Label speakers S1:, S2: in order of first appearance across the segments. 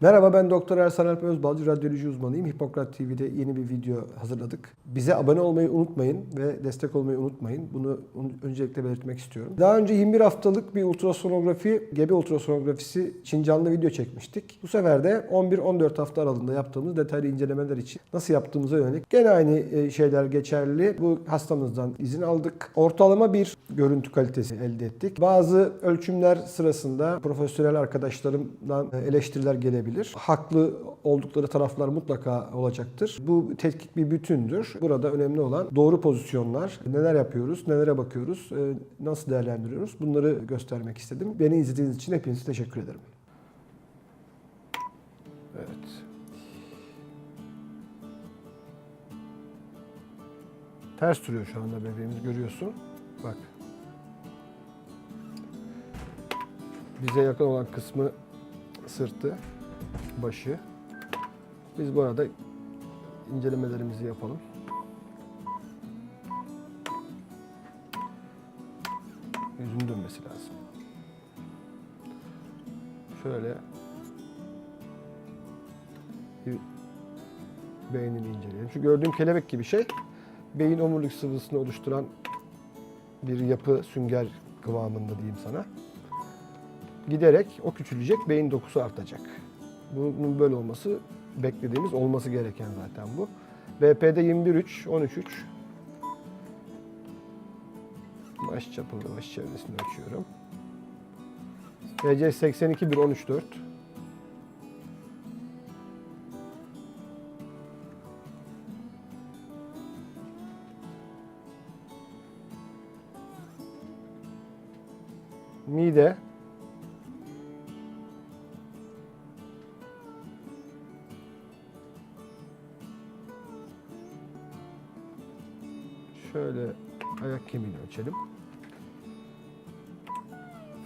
S1: Merhaba ben Doktor Ersan Alp Özbalcı, radyoloji uzmanıyım. Hipokrat TV'de yeni bir video hazırladık. Bize abone olmayı unutmayın ve destek olmayı unutmayın. Bunu un- öncelikle belirtmek istiyorum. Daha önce 21 haftalık bir ultrasonografi, gebe ultrasonografisi için canlı video çekmiştik. Bu sefer de 11-14 hafta aralığında yaptığımız detaylı incelemeler için nasıl yaptığımıza yönelik gene aynı e, şeyler geçerli. Bu hastamızdan izin aldık. Ortalama bir görüntü kalitesi elde ettik. Bazı ölçümler sırasında profesyonel arkadaşlarımdan e, eleştiriler gelebilir. Haklı oldukları taraflar mutlaka olacaktır. Bu tetkik bir bütündür. Burada önemli olan doğru pozisyonlar, neler yapıyoruz, nelere bakıyoruz, e, nasıl değerlendiriyoruz bunları göstermek istedim. Beni izlediğiniz için hepinize teşekkür ederim. Evet. Ters duruyor şu anda bebeğimiz görüyorsun. Bak. Bize yakın olan kısmı sırtı, başı. Biz bu arada incelemelerimizi yapalım. Yüzün dönmesi lazım. Şöyle bir beynini inceleyelim. Şu gördüğüm kelebek gibi şey beyin omurilik sıvısını oluşturan bir yapı sünger kıvamında diyeyim sana. Giderek o küçülecek, beyin dokusu artacak. Bunun böyle olması beklediğimiz olması gereken zaten bu. BP'de 21.3, 13.3. Baş çapında baş çevresini ölçüyorum. BC 82 1 13 4. Mide Şöyle ayak kemiğini ölçelim.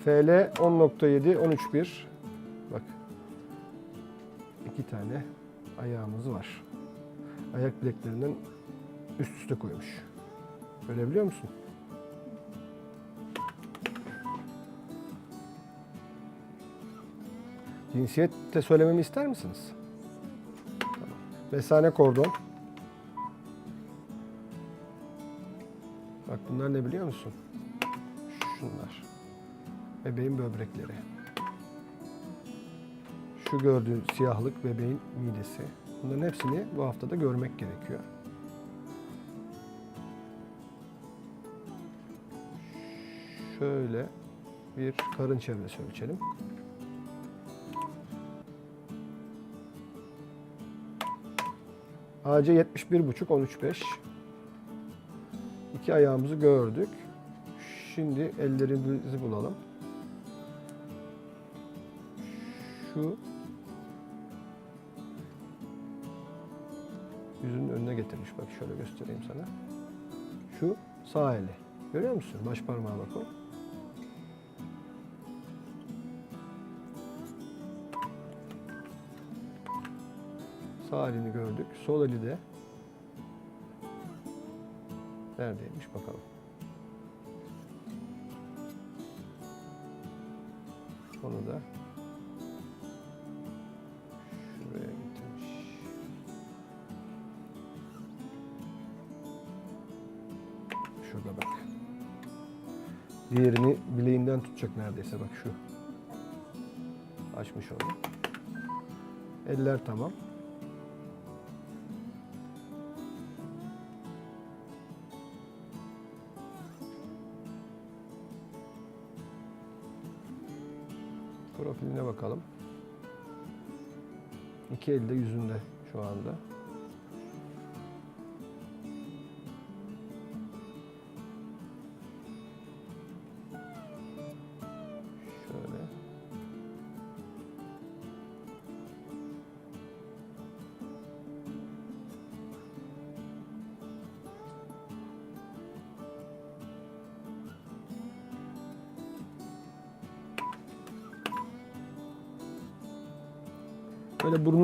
S1: FL 10.7, 13.1. Bak. iki tane ayağımız var. Ayak bileklerinden üst üste koymuş. Görebiliyor musun? Cinsiyet de söylememi ister misiniz? Tamam. Mesane kordon. Bunlar ne biliyor musun? Şunlar. Bebeğin böbrekleri. Şu gördüğün siyahlık bebeğin midesi. Bunların hepsini bu haftada görmek gerekiyor. Şöyle bir karın çevresi ölçelim. AC 71,5 13,5. İki ayağımızı gördük. Şimdi ellerimizi bulalım. Şu yüzünün önüne getirmiş. Bak şöyle göstereyim sana. Şu sağ eli. Görüyor musun? Baş parmağa bak o. Sağ elini gördük. Sol eli de Neredeymiş bakalım. Onu da şuraya getirmiş. Şurada bak. Diğerini bileğinden tutacak neredeyse bak şu. Açmış onu. Eller tamam. Profiline bakalım. İki elde yüzünde şu anda.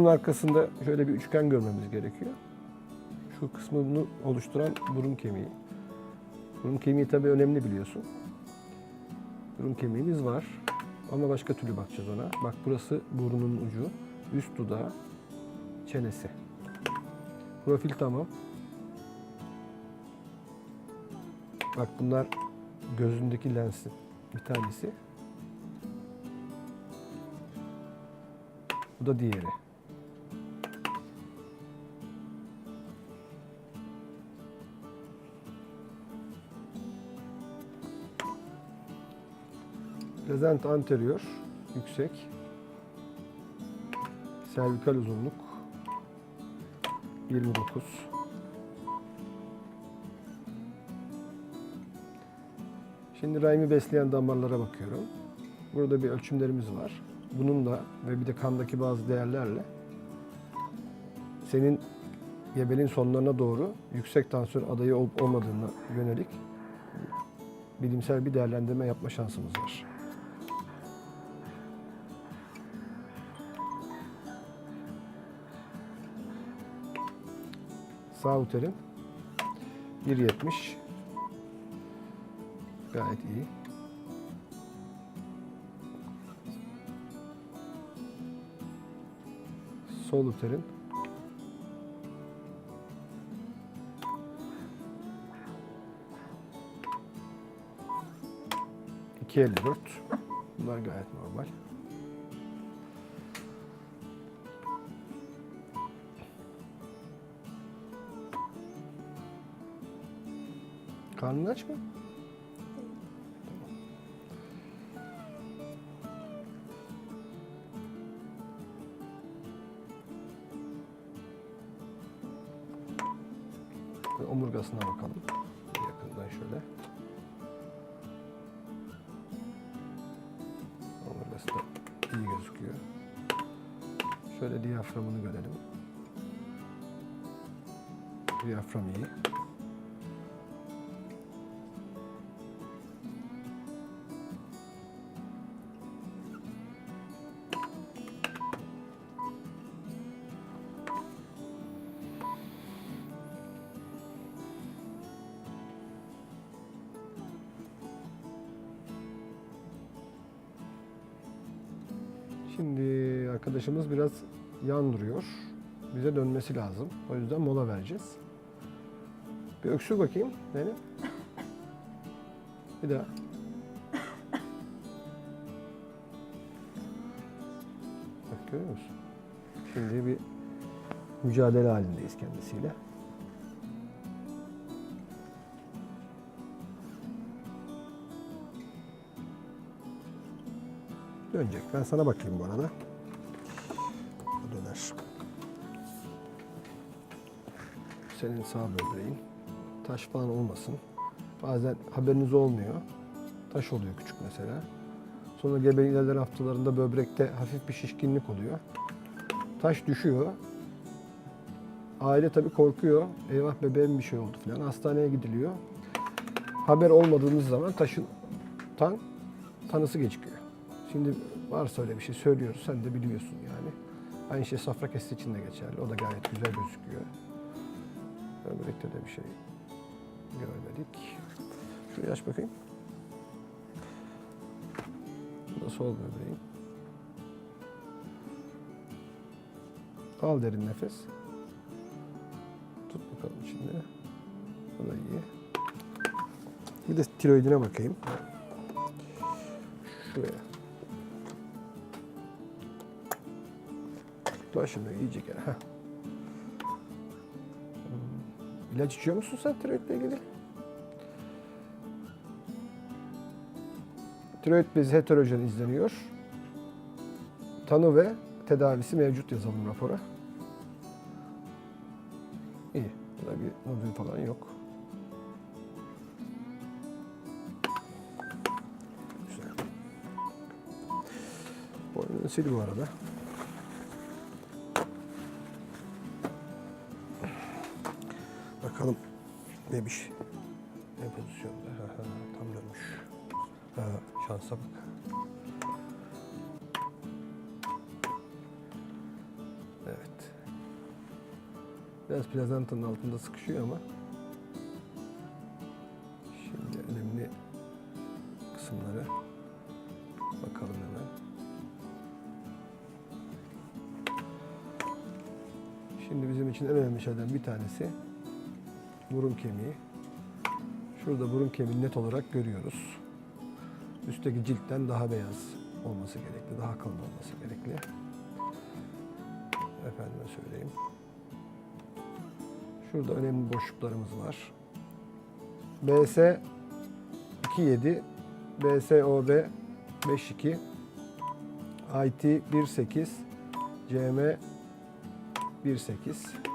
S1: Arkasında şöyle bir üçgen görmemiz gerekiyor. Şu kısmını oluşturan burun kemiği. Burun kemiği tabii önemli biliyorsun. Burun kemiğimiz var. Ama başka türlü bakacağız ona. Bak burası burnunun ucu. üst dudağı, çenesi. Profil tamam. Bak bunlar gözündeki lensin bir tanesi. Bu da diğeri. Prezent anterior yüksek. Servikal uzunluk 29. Şimdi rahimi besleyen damarlara bakıyorum. Burada bir ölçümlerimiz var. Bununla ve bir de kandaki bazı değerlerle senin gebeliğin sonlarına doğru yüksek tansiyon adayı olup olmadığına yönelik bilimsel bir değerlendirme yapma şansımız var. Sağ uterin 1.70 gayet iyi. Sol uterin iki elli dört. Bunlar gayet normal. Karnın aç mı? Omurgasına bakalım. Yakından şöyle. Omurgası da iyi gözüküyor. Şöyle diyaframını görelim. Diyafram iyi. Şimdi arkadaşımız biraz yan duruyor. Bize dönmesi lazım. O yüzden mola vereceğiz. Bir öksür bakayım. Benim. Bir daha. Bak görüyor musun? Şimdi bir mücadele halindeyiz kendisiyle. Dönecek. Ben sana bakayım bu arada. O döner. Senin sağ böbreğin. Taş falan olmasın. Bazen haberiniz olmuyor. Taş oluyor küçük mesela. Sonra gebelik ilerleyen haftalarında böbrekte hafif bir şişkinlik oluyor. Taş düşüyor. Aile tabii korkuyor. Eyvah bebeğim bir şey oldu falan. Hastaneye gidiliyor. Haber olmadığınız zaman taşın tan tanısı geçiyor. Şimdi varsa öyle bir şey söylüyoruz. Sen de biliyorsun yani. Aynı şey safra kesesi için de geçerli. O da gayet güzel gözüküyor. Böbrekte de bir şey görmedik. Şurayı aç bakayım. Bu da sol böbreğin. Al derin nefes. Tut bakalım şimdi. Bu da iyi. Bir de tiroidine bakayım. Şuraya. Başını iyice gel. Heh. Hmm. İlaç içiyor musun sen tiroidle ilgili? Tiroid bezi heterojen izleniyor. Tanı ve tedavisi mevcut yazalım rapora. İyi. Burada bir nodül falan yok. Güzel. Boynunu sil bu arada. Neymiş. Ne pozisyonda? Tam dönmüş. Ha, şansa bak. Evet. Biraz plazantanın altında sıkışıyor ama şimdi önemli kısımları bakalım hemen. Şimdi bizim için en önemli şeylerden bir tanesi burun kemiği. Şurada burun kemiğini net olarak görüyoruz. Üstteki ciltten daha beyaz olması gerekli, daha kalın olması gerekli. Efendime söyleyeyim. Şurada önemli boşluklarımız var. BS 27, BSOB 52, IT 18, CM 18.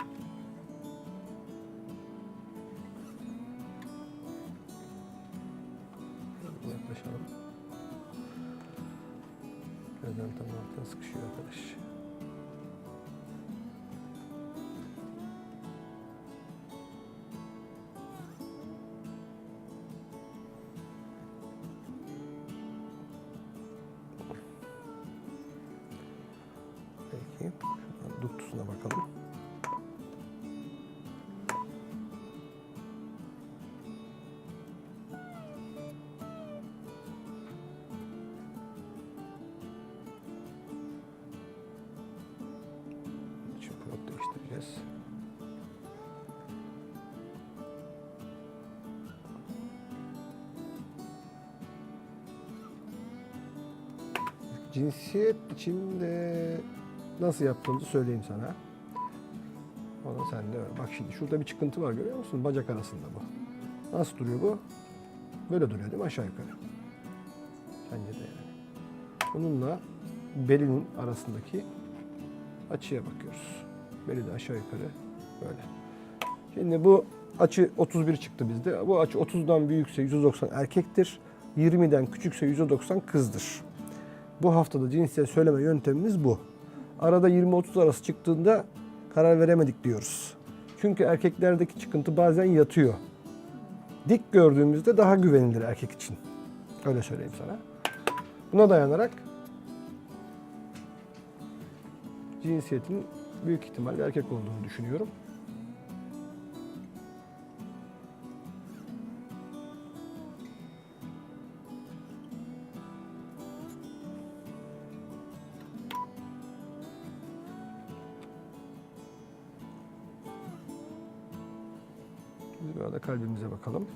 S1: Duktusuna bakalım. Değiştireceğiz. Cinsiyet içinde nasıl yaptığımızı söyleyeyim sana. Onu sen de öğren. Bak şimdi şurada bir çıkıntı var görüyor musun? Bacak arasında bu. Nasıl duruyor bu? Böyle duruyor değil mi? Aşağı yukarı. Sence de yani. Bununla belinin arasındaki açıya bakıyoruz. Beli de aşağı yukarı böyle. Şimdi bu açı 31 çıktı bizde. Bu açı 30'dan büyükse 190 erkektir. 20'den küçükse 190 kızdır. Bu haftada cinsiyet söyleme yöntemimiz bu. Arada 20-30 arası çıktığında karar veremedik diyoruz. Çünkü erkeklerdeki çıkıntı bazen yatıyor. Dik gördüğümüzde daha güvenilir erkek için. Öyle söyleyeyim sana. Buna dayanarak cinsiyetin büyük ihtimalle erkek olduğunu düşünüyorum. Kalbimize bakalım.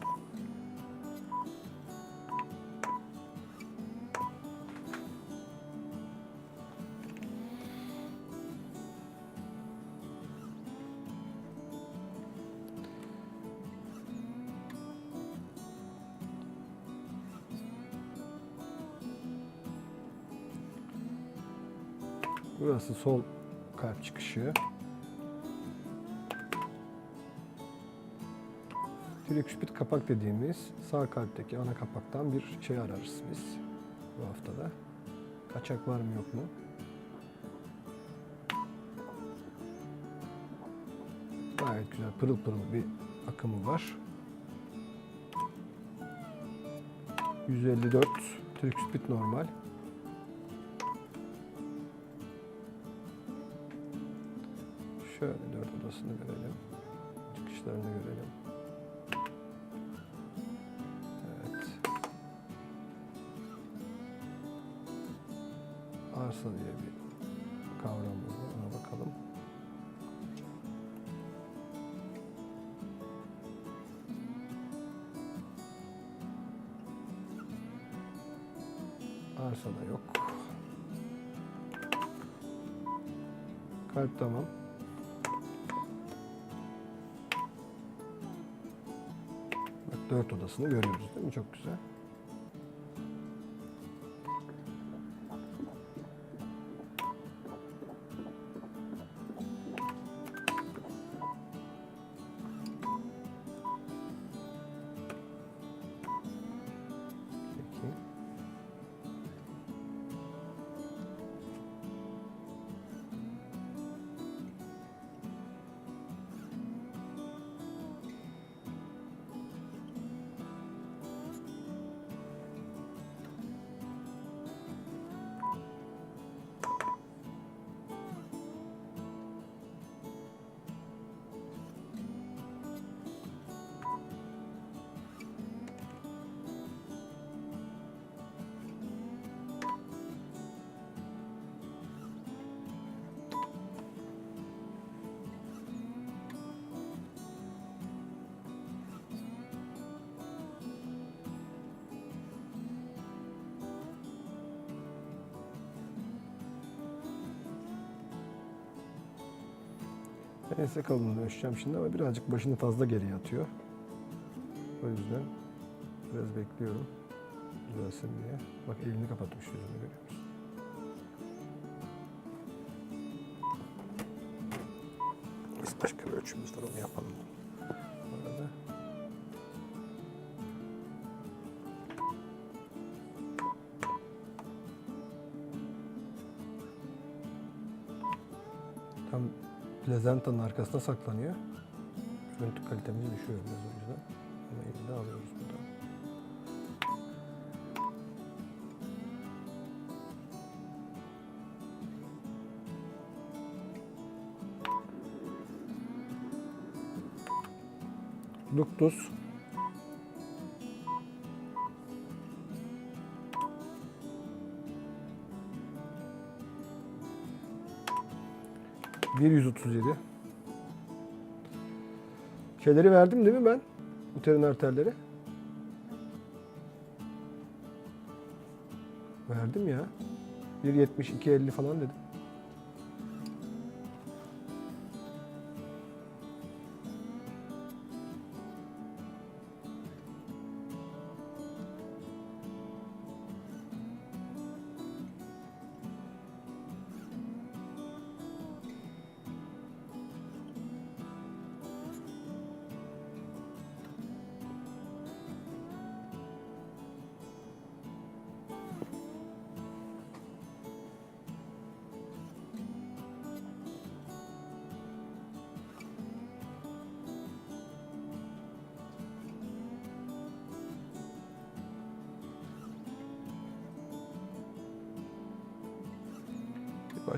S1: Burası sol kalp çıkışı. Triküspit kapak dediğimiz sağ kalpteki ana kapaktan bir şey ararız biz bu haftada. Kaçak var mı yok mu? Gayet güzel pırıl pırıl bir akımı var. 154 triküspit normal. Şöyle dört odasını görelim. Çıkışlarını görelim. Arsa da yok. Kalp tamam. Bak dört odasını görüyoruz değil mi? Çok güzel. Ense kalınlığını ölçeceğim şimdi ama birazcık başını fazla geriye atıyor. O yüzden biraz bekliyorum. Düzelsin diye. Bak elini kapatmış yüzünü görüyor musun? Biz başka bir ölçümüz var onu yapalım. Plazantanın arkasına saklanıyor. Görüntü kalitemizi düşüyor biraz o yüzden. Ama elinde alıyoruz buradan. Luktus. 137. Şeyleri verdim değil mi ben? Uterin arterleri. Verdim ya. 1.70, 2.50 falan dedim.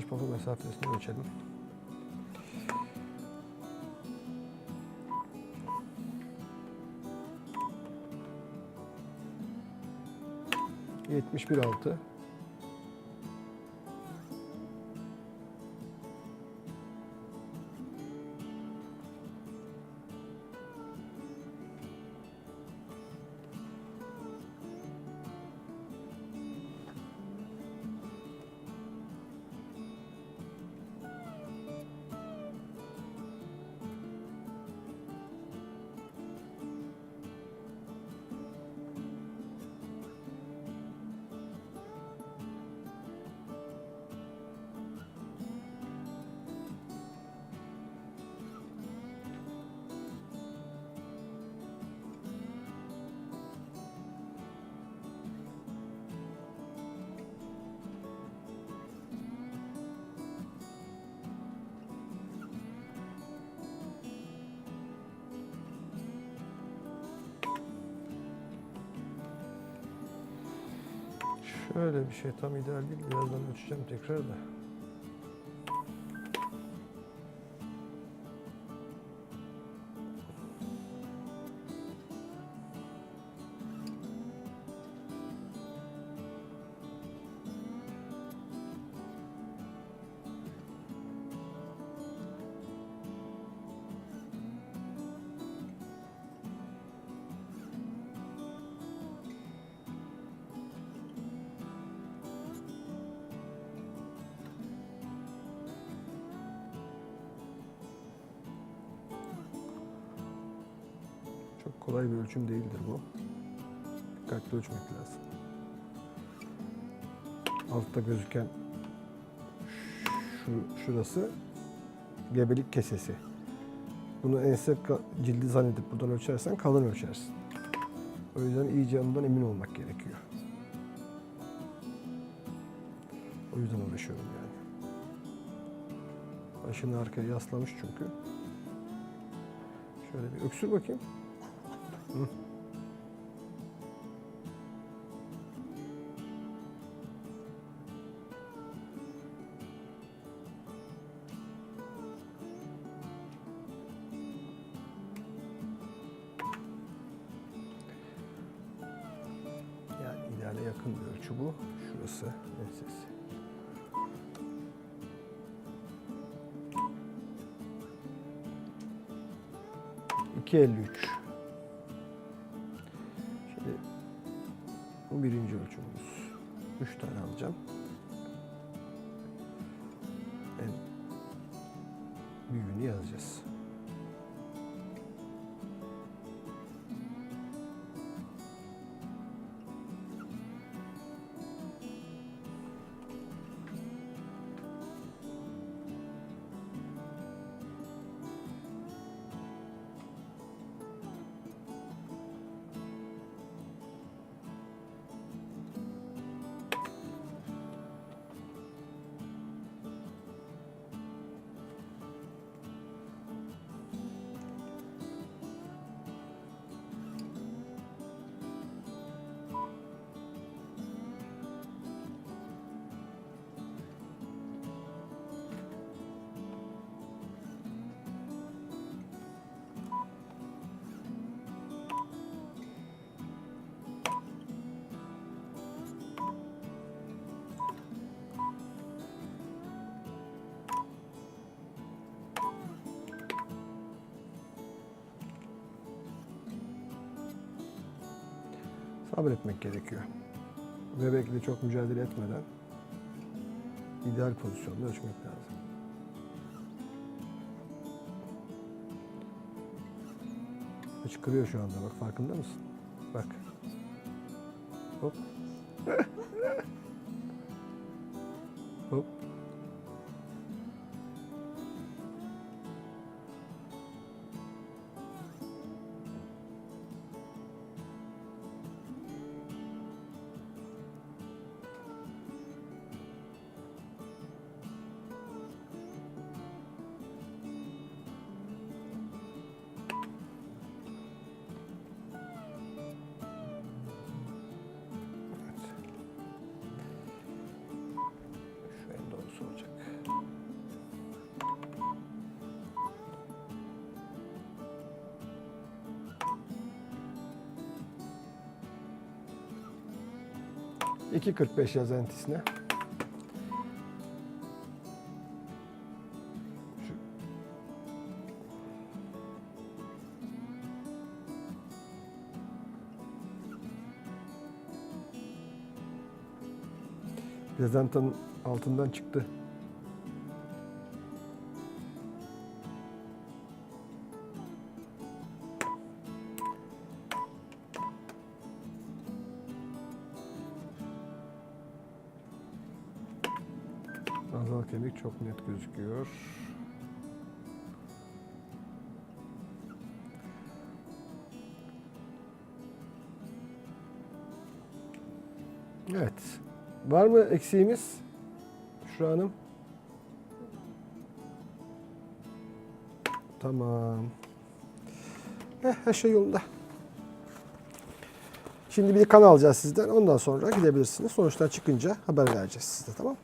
S1: Baş pafa mesafesini ölçelim. Yetmiş bir altı. Şöyle bir şey tam ideal değil. Birazdan ölçeceğim tekrar da. Kolay bir ölçüm değildir bu. Dikkatli ölçmek lazım. Altta gözüken şu şurası gebelik kesesi. Bunu ense cildi zannedip buradan ölçersen kalın ölçersin. O yüzden iyice ondan emin olmak gerekiyor. O yüzden uğraşıyorum yani. Başını arkaya yaslamış çünkü. Şöyle bir öksür bakayım. Hı. Yani ideale yakın ölçü bu. Şurası ensesi. İki elli üç. Birinci ölçümümüz. Üç tane alacağım. En büyüğünü yazacağız. Sabretmek gerekiyor. Ve belki de çok mücadele etmeden ideal pozisyonda ölçmek lazım. Hıçkırıyor şu anda bak farkında mısın? Bak. Hop. 2.45 yaz entisine. Şu. Plazantanın altından çıktı. Çok net gözüküyor. Evet. Var mı eksiğimiz? Şu Hanım. Tamam. Eh, her şey yolunda. Şimdi bir kan alacağız sizden. Ondan sonra gidebilirsiniz. Sonuçlar çıkınca haber vereceğiz size tamam